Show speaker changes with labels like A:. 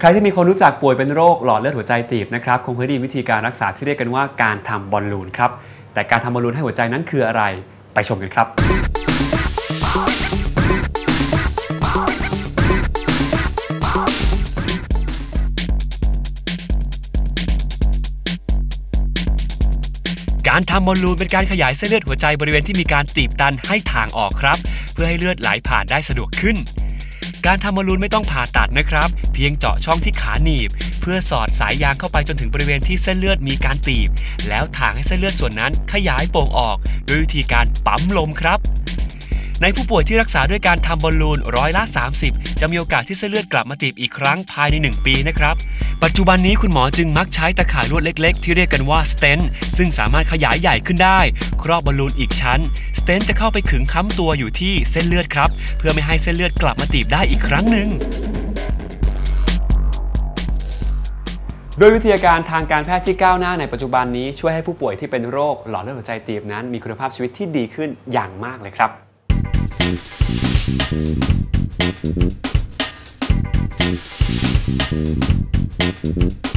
A: ใครที่มีคนรู้จักป่วยเป็นโรคหลอดเลือดหัวใจตีบนะครับคงเคยได้ยินวิธีการรักษาที่เรียกกันว่าการทำบอลลูนครับแต่การทำบอลลูนให้หัวใจนั้นคืออะไร ไปชมกันครับ
B: การทำบอลลูนเป็นการขยายเส้นเลือดหัวใจบริเวณที่มีการตีบตันให้ทางออกครับ เพื่อให้เลือดไหลผ่านได้สะดวกขึ้น การทำบอลลูนไม่ต้องผ่าตัดนะครับ เพียงเจาะช่องที่ขาหนีบ เพื่อสอดสายยางเข้าไปจนถึงบริเวณที่เส้นเลือดมีการตีบ แล้วถางให้เส้นเลือดส่วนนั้นขยายโป่งออกโดยวิธีการปั๊มลมครับ ในผู้ป่วยที่รักษาด้วยการทำบอลลูนร้อยละ 30 จะมีโอกาสที่เส้นเลือดกลับมาตีบอีกครั้งภายใน 1 ปีนะครับ ปัจจุบันนี้คุณหมอจึงมักใช้ตะข่ายลวดเล็กๆ ที่เรียกกันว่าสเตนซึ่งสามารถขยายใหญ่ขึ้นได้ ครอบบอลลูนอีกชั้นสเตนจะเข้าไปขึงค้ำตัวอยู่ที่เส้นเลือดครับ เพื่อไม่ให้เส้นเลือดกลับมาตีบได้อีกครั้งหนึ่ง
A: โดยวิทยาการทางการแพทย์ที่ก้าวหน้าในปัจจุบันนี้ช่วยให้ผู้ป่วยที่เป็นโรคหลอดเลือดหัวใจตีบนั้น มีคุณภาพชีวิตที่ดีขึ้นอย่างมากเลยครับ Thank you.